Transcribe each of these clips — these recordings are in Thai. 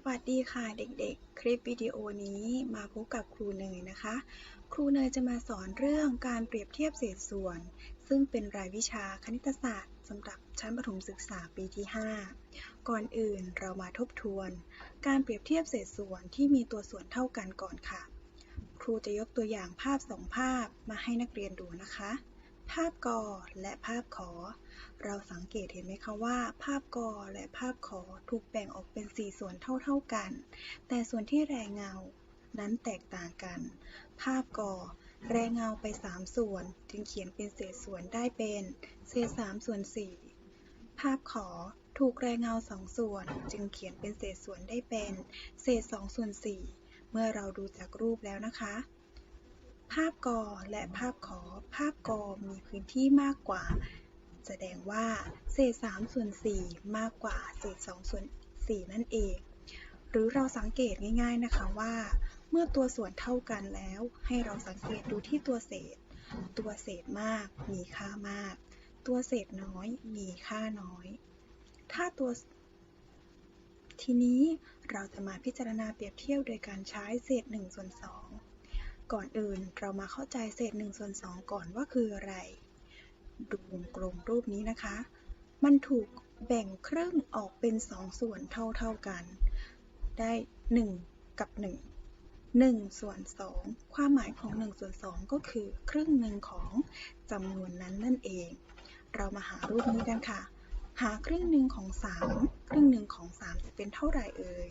สวัสดีค่ะเด็กๆ คลิปวิดีโอนี้มาพบกับครูเนยนะคะ ครูเนยจะมาสอนเรื่องการเปรียบเทียบเศษส่วน ซึ่งเป็นรายวิชาคณิตศาสตร์สำหรับชั้นประถมศึกษาปีที่ 5 ก่อนอื่นเรามาทบทวน การเปรียบเทียบเศษส่วนที่มีตัวส่วนเท่ากันก่อนค่ะ ครูจะยกตัวอย่างภาพสองภาพมาให้นักเรียนดูนะคะ ภาพกอและภาพขอ เราสังเกตเห็นไหมคะว่า ภาพกอและภาพขอถูกแบ่งออกเป็น 4 ส่วนเท่าๆกัน แต่ส่วนที่แรงเงา นั้นแตกต่างกัน ภาพกอแรงเงาไป 3 ส่วน จึงเขียนเป็นเศษส่วนได้เป็นเศษ3ส่วน4ภาพขอถูกแรงเงา 2 ส่วน จึงเขียนเป็นเศษส่วนได้เป็น เศษ2ส่วน4เมื่อเราดูจากรูปแล้วนะคะ ภาพกอและภาพขอ ภาพกอมีพื้นที่มากกว่า แสดงว่าเศษ3ส่วน4มากกว่าเศษ2ส่วน4นั่นเอง หรือเราสังเกตง่าย ๆนะคะว่า เมื่อตัวส่วนเท่ากันแล้ว ให้เราสังเกตดูที่ตัวเศษ ตัวเศษมากมีค่ามาก ตัวเศษน้อยมีค่าน้อย ถ้าตัวทีนี้เราจะมาพิจารณาเปรียบเทียบโดยการใช้เศษ1ส่วน2 ก่อนอื่นเรามาเข้าใจเศษ1ส่วน2ก่อนว่าคืออะไร ดูวงกลมรูปนี้นะคะ มันถูกแบ่งครึ่งออกเป็น 2 ส่วนเท่าๆกัน ได้ 1 กับ 1 1ส่วน2ความหมายของ1ส่วน2ก็คือครึ่งหนึ่งของจำนวนนั้นนั่นเอง เรามาหารูปนี้กันค่ะ หาครึ่งหนึ่งของ 3 ครึ่งหนึ่งของ 3 จะเป็นเท่าไหร่เอ่ย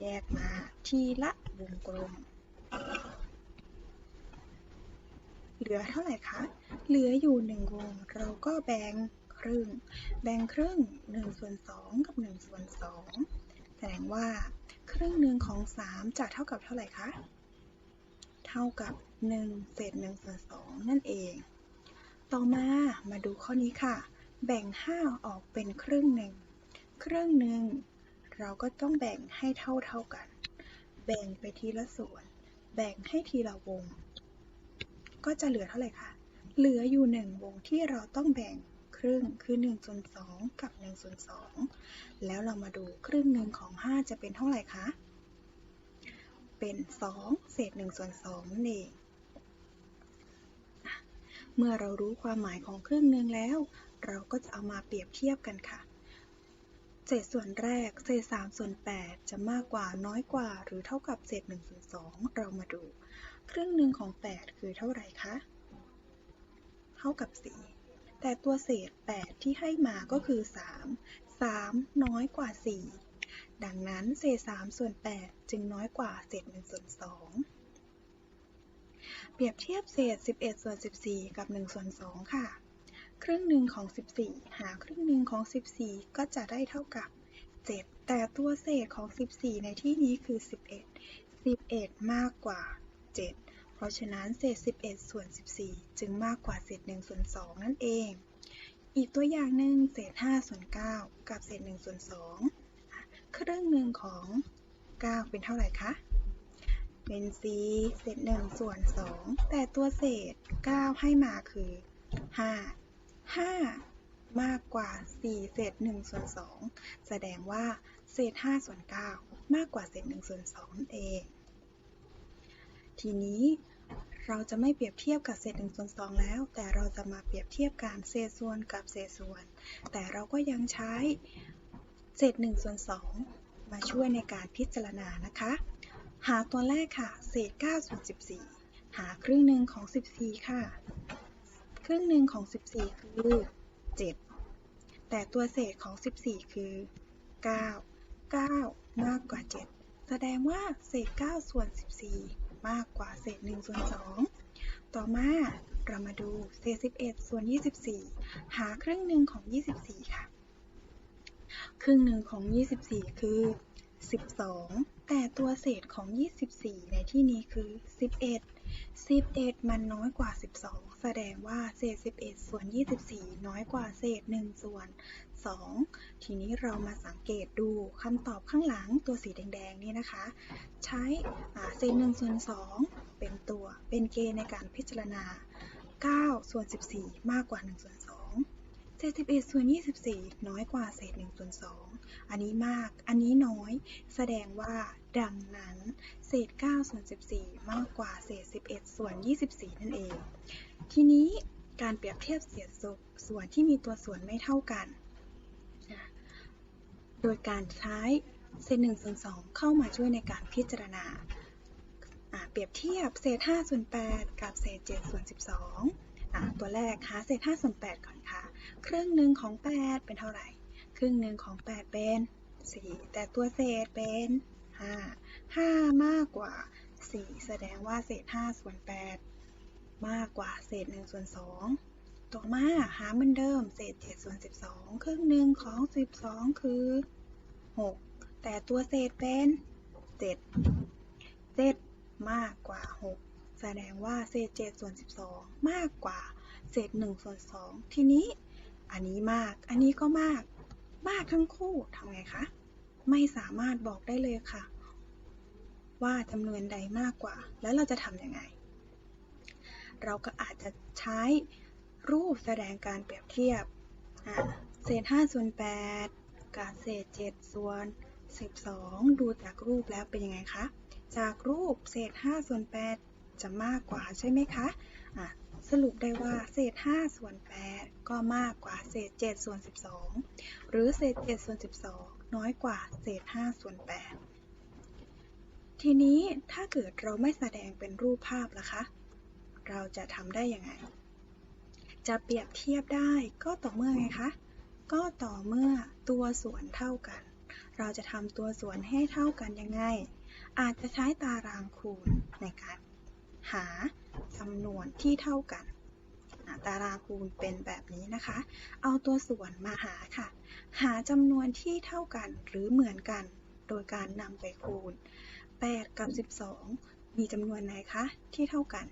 แยกมาทีละวงกลม เหลือเท่าไหร่คะ เหลืออยู่1วง เราก็แบ่งครึ่ง แบ่งครึ่ง1ส่วน2กับ1ส่วน2แสดงว่าครึ่งหนึ่งของ3จะเท่ากับเท่าไหร่คะ เท่ากับ1เศษ1ส่วน2นั่นเอง ต่อมามาดูข้อนี้ค่ะ แบ่ง5ออกเป็นครึ่งหนึ่ง ครึ่งหนึ่งเราก็ต้องแบ่งให้เท่าเท่ากัน แบ่งไปทีละส่วน แบ่งให้ทีละวง ก็จะเหลือเท่าไหร่คะ เหลืออยู่ 1 วงที่เราต้องแบ่งครึ่งคือ1ส่วน2กับ1ส่วน2แล้วเรามาดูครึ่งหนึ่งของ 5 จะเป็นเท่าไหร่คะ เป็น 2 เศษ1ส่วน2นั่นเองเมื่อเรารู้ความหมายของครึ่งหนึ่งแล้ว เราก็จะเอามาเปรียบเทียบกันค่ะ เศษส่วนแรกเศษ3ส่วน8จะมากกว่าน้อยกว่า หรือเท่ากับเศษ1ส่วน2เรามาดู ครึ่งหนึ่งของ 8 คือเท่าไหร่คะ เท่ากับ 4 แต่ตัวเศษ 8 ที่ให้มาก็คือ 3 3 น้อยกว่า 4 ดังนั้นเศษ 3 ส่วน 8 จึงน้อยกว่าเศษ1ส่วน2เปรียบเทียบเศษ 11 ส่วน 14 กับ1ส่วน2ค่ะ ครึ่งหนึ่งของ 14 หาครึ่งหนึ่งของ 14 ก็จะได้เท่ากับ 7 แต่ตัวเศษของ 14 ในที่นี้คือ 11 11 มากกว่า 7 เพราะฉะนั้นเศษ 11 ส่วน 14 จึงมากกว่าเศษ1ส่วน2นั่นเอง อีกตัวอย่างหนึ่งเศษ 5 ส่วน 9 กับเศษ1ส่วน2ครึ่งหนึ่งของ 9 เป็นเท่าไหร่คะ เป็น4เศษ1ส่วน 2 แต่ตัวเศษ 9 ให้มาคือ 5 5 มากกว่า 4 เศษ1ส่วน 2 แสดงว่าเศษ 5 ส่วน 9 มากกว่าเศษ1ส่วน2นั่นเอง ทีนี้เราจะไม่เปรียบเทียบกับเศษ1ส่วน2แล้ว แต่เราจะมาเปรียบเทียบการเศษส่วนกับเศษส่วน แต่เราก็ยังใช้เศษ1ส่วน2มาช่วยในการพิจารณานะคะ หาตัวแรกค่ะ เศษ9ส่วน14 หาครึ่งหนึ่งของ 14 ค่ะ ครึ่งหนึ่งของ 14 คือ 7 แต่ตัวเศษของ 14 คือ 9 9 มากกว่า 7 แสดงว่าเศษ 9 ส่วน 14 มากกว่าเศษ1ส่วน2ต่อมาเรามาดูเศษ11ส่วน24 หาครึ่งหนึ่งของ 24 ค่ะ ครึ่งหนึ่งของ 24 คือ 12 แต่ตัวเศษของ 24 ในที่นี้คือ 11 11มันน้อยกว่า12แสดงว่าเศษ11ส่วน24น้อยกว่าเศษ1ส่วน2ทีนี้เรามาสังเกตดูคำตอบข้างหลังตัวสีแดงๆนี่นะคะ ใช้เศษ1ส่วน2เป็นตัวเป็นเกณฑ์ในการพิจารณา9ส่วน14มากกว่า1ส่วน2เศษ11ส่วน24น้อยกว่าเศษ1ส่วน2อันนี้มาก อันนี้น้อย แสดงว่า ดังนั้น เศษ 9 ส่วน 14 มากกว่าเศษ 11 ส่วน 24 นั่นเอง ทีนี้การเปรียบเทียบเศษส่วนที่มีตัวส่วนไม่เท่ากัน โดยการใช้เศษ1ส่วน2เข้ามาช่วยในการพิจารณา เปรียบเทียบเศษ5ส่วน8กับเศษ7ส่วน12 ตัวแรกหาเศษ5ส่วน8ก่อนค่ะ ครึ่งหนึ่งของ 8 เป็นเท่าไหร่ ครึ่งหนึ่งของ 8 เป็น 4 แต่ตัวเศษเป็น 5 5 มากกว่า 4 แสดงว่าเศษ 5 ส่วน 8 มากกว่าเศษ 1 ส่วน 2 ต่อมาหาเหมือนเดิม เศษ 7 ส่วน 12 ครึ่งหนึ่งของ 12 คือ 6 แต่ตัวเศษเป็น 7 7 มากกว่า 6 แสดงว่าเศษ 7 ส่วน 12 มากกว่าเศษ 1 ส่วน 2 ทีนี้ อันนี้มาก อันนี้ก็มาก มากทั้งคู่ทำไงคะ ไม่สามารถบอกได้เลยค่ะ ว่าจำนวนใดมากกว่า แล้วเราจะทำยังไง เราก็อาจจะใช้รูปแสดงการเปรียบเทียบเศษ5ส่วน8กับเศษ7ส่วน12 ดูจากรูปแล้วเป็นยังไงคะ จากรูปเศษ5ส่วน8จะมากกว่าใช่ไหมคะะสรุปได้ว่าเศษ5ส่วน8ก็มากกว่าเศษ7ส่วน12 หรือเศษ7ส่วน12 น้อยกว่าเศษ5ส่วน8ทีนี้ถ้าเกิดเราไม่แสดงเป็นรูปภาพล่ะคะ เราจะทำได้ยังไง จะเปรียบเทียบได้ก็ต่อเมื่อไงคะ ก็ต่อเมื่อตัวส่วนเท่ากัน เราจะทำตัวส่วนให้เท่ากันยังไง อาจจะใช้ตารางคูณในการหาจำนวนที่เท่ากัน ตารางคูณเป็นแบบนี้นะคะ เอาตัวส่วนมาหาค่ะ หาจำนวนที่เท่ากันหรือเหมือนกัน โดยการนำไปคูณ 8 กับ 12 มีจำนวนไหนคะที่เท่ากัน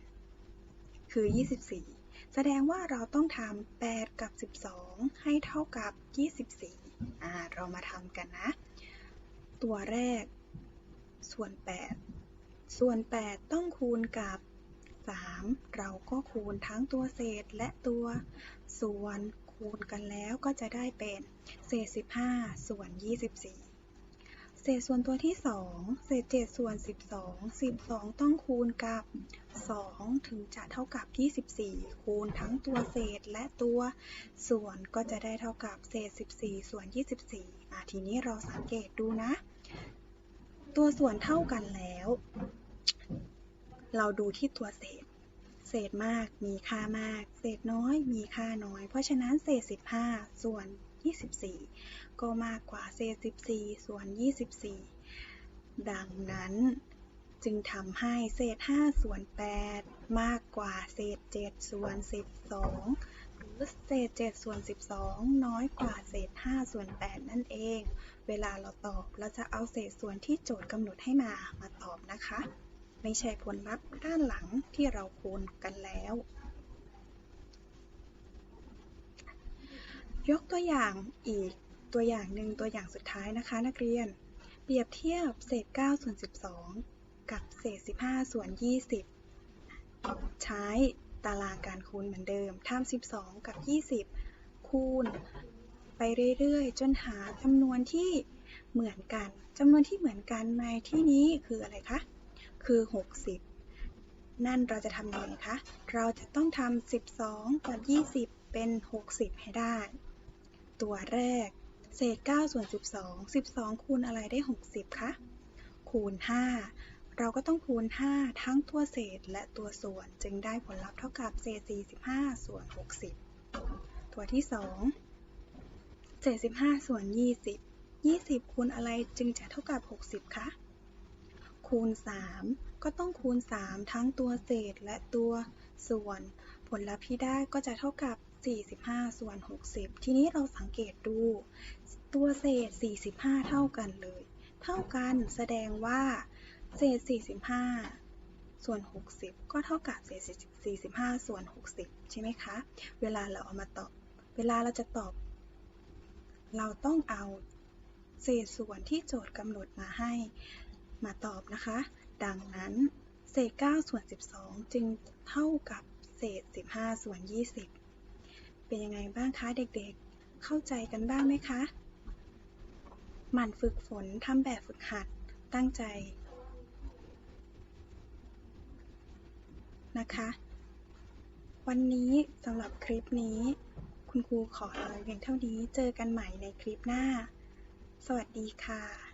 คือ 24 แสดงว่าเราต้องทำ8 กับ 12 ให้เท่ากับ 24อ่าเรามาทำกันนะ ตัวแรก ส่วน 8 ส่วน 8 ต้องคูณกับ 3 เราก็คูณทั้งตัวเศษและตัวส่วนคูณกันแล้วก็จะได้เป็นเศษ 15 ส่วน 24 เศษส่วนตัวที่ 2 เศษ 7 ส่วน 12 12 ต้องคูณกับ 2 ถึงจะเท่ากับ 24 คูณทั้งตัวเศษและตัวส่วนก็จะได้เท่ากับเศษ 14 ส่วน 24อะทีนี้เราสังเกตดูนะ ตัวส่วนเท่ากันแล้ว เราดูที่ตัวเศษ เศษมากมีค่ามาก เศษน้อยมีค่าน้อย เพราะฉะนั้นเศษ 15 ส่วน 24 ก็มากกว่าเศษ 14 ส่วน 24 ดังนั้นจึงทำให้เศษ 5 ส่วน 8 มากกว่าเศษ 7 ส่วน 12 หรือเศษ 7 ส่วน 12 น้อยกว่าเศษ 5 ส่วน 8 นั่นเอง เวลาเราตอบเราจะเอาเศษส่วนที่โจทย์กำหนดให้มามาตอบนะคะ ไม่ใช่ผลลัพธ์ด้านหลังที่เราคูณกันแล้ว ยกตัวอย่างอีกตัวอย่างหนึ่งตัวอย่างสุดท้ายนะคะ นักเรียน เปรียบเทียบเศษ 9 ส่วน 12 กับเศษ 15 ส่วน 20 ใช้ตารางการคูณเหมือนเดิมทำ12 กับ 20 คูณ ไปเรื่อยๆ จนหาจำนวนที่เหมือนกันจำนวนที่เหมือนกันในที่นี้คืออะไรคะ คือ 60 นั่นเราจะทำยังไงคะ เราจะต้องทำ12 กับ 20 เป็น 60 ให้ได้ ตัวแรก เศษ 9 ส่วน 12 12 คูณอะไรได้ 60 คะ คูณ 5 เราก็ต้องคูณ 5 ทั้งตัวเศษและตัวส่วน จึงได้ผลลัพธ์เท่ากับเศษ 45 ส่วน 60 ตัวที่2เศษ15ส่วน 20 20 คูณอะไรจึงจะเท่ากับ 60 คะ คูณ 3 ก็ต้องคูณ 3 ทั้งตัวเศษและตัวส่วน ผลลัพธ์ที่ได้ก็จะเท่ากับ 45 ส่วน 60 ทีนี้เราสังเกตดู ตัวเศษ 45 เท่ากันเลย เท่ากันแสดงว่า เศษ 45ส่วน 60 ก็เท่ากับเศษ45 ส่วน 60 ใช่ไหมคะ เวลาเราเอามาตอบ เวลาเราจะตอบ เราต้องเอาเศษส่วนที่โจทย์กำหนดมาให้ มาตอบนะคะ ดังนั้น เศษ 9 ส่วน 12 จึงเท่ากับเศษ 15 ส่วน 20 เป็นยังไงบ้างคะเด็กๆ เข้าใจกันบ้างไหมคะ หมั่นฝึกฝนทำแบบฝึกหัด ตั้งใจ นะคะ วันนี้สำหรับคลิปนี้ คุณครูขอลาเพียงเท่านี้ เจอกันใหม่ในคลิปหน้า สวัสดีค่ะ